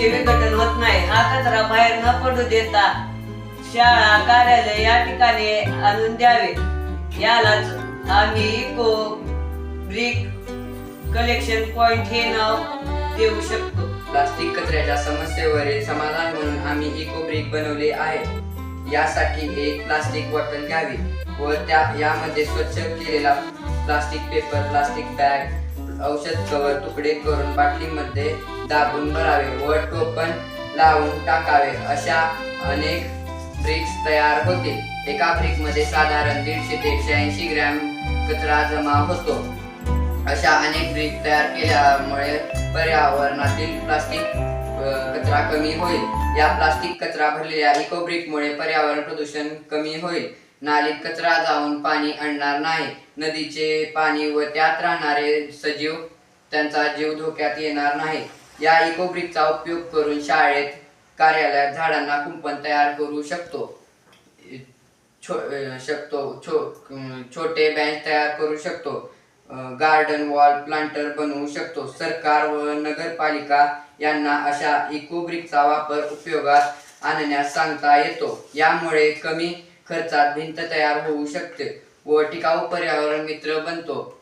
कचऱ्याचे विघटन होत नाही. हा कचरा बाहेर न पडू देता शाळा कार्यालय या ठिकाणी आणून द्यावे. यालाच आम्ही इको ब्रिक कलेक्शन पॉइंट हे नाव देऊ शकतो. प्लास्टिक कचऱ्याच्या समस्येवरील समाधान म्हणून आम्ही इको ब्रिक बनवले आहे. यासाठी एक प्लास्टिक बॉटल घ्यावी व त्या यामध्ये स्वच्छ केलेला प्लास्टिक पेपर प्लास्टिक बॅग औषध कवर तुकडे करून बाटलीमध्ये दाबून भरावे व टोपण लावून टाकावे अशा अनेक ब्रिक्स तयार होते. एका ब्रिकमध्ये साधारण दीडशे ते एकशे ऐंशी ग्रॅम कचरा जमा होतो. अशा अनेक ब्रिक तयार केल्यामुळे पर्यावरणातील प्लास्टिक कचरा कमी होईल. या प्लास्टिक कचरा भरलेल्या इको ब्रिकमुळे पर्यावरण प्रदूषण कमी होईल. नालीत कचरा जाऊन पाणी आणणार नाही. नदीचे पाणी व त्यात राहणारे सजीव त्यांचा जीव धोक्यात येणार नाही. या इको ब्रिकचा उपयोग करून शाळेत कार्यालयात झाडांना कुंपण तयार करू शकतो. छो शकतो. छो छोटे बेंच तयार करू शकतो. गार्डन वॉल प्लांटर बनवू शकतो. सरकार व नगरपालिका यांना अशा इको ब्रिकचा वापर उपयोगात आणण्यास सांगता येतो. यामुळे कमी खर्चात भिंत तयार होऊ शकते. व टिकाऊ पर्यावरण मित्र बनतो.